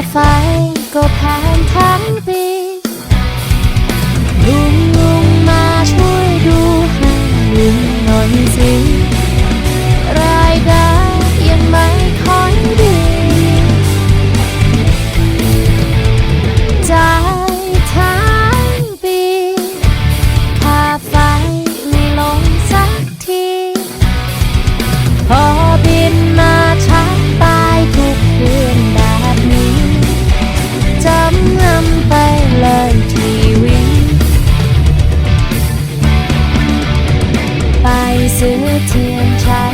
าไฟก็ผ่านทั้งปีลุงลุงมาช่วยดูให้ลุงหน่อยสิรายได้ยังไม่ค่อยดีใจ่ายทั้งปีค่าไฟไม่ลงสักที พอบินมา 的天长